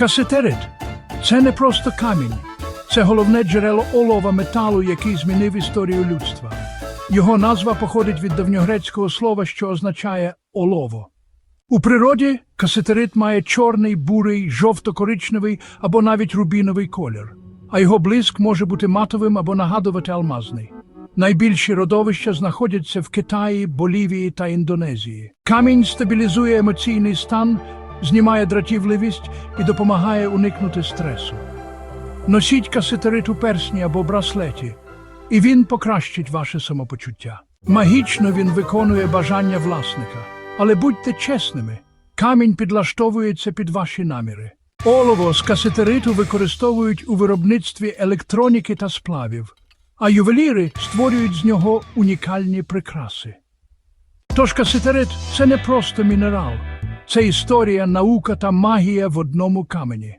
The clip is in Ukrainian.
Касетерит це не просто камінь, це головне джерело олова металу, який змінив історію людства. Його назва походить від давньогрецького слова, що означає олово. У природі касетерит має чорний, бурий, жовто-коричневий або навіть рубіновий колір, а його блиск може бути матовим або нагадувати алмазний. Найбільші родовища знаходяться в Китаї, Болівії та Індонезії. Камінь стабілізує емоційний стан, знімає дратівливість і допомагає уникнути стресу. Носіть касетерит у персні або браслеті, і він покращить ваше самопочуття. Магічно він виконує бажання власника. Але будьте чесними, камінь підлаштовується під ваші наміри. Олово з касетериту використовують у виробництві електроніки та сплавів, а ювеліри створюють з нього унікальні прикраси. Тож касетерит – це не просто мінерал, це історія, наука та магія в одному камені.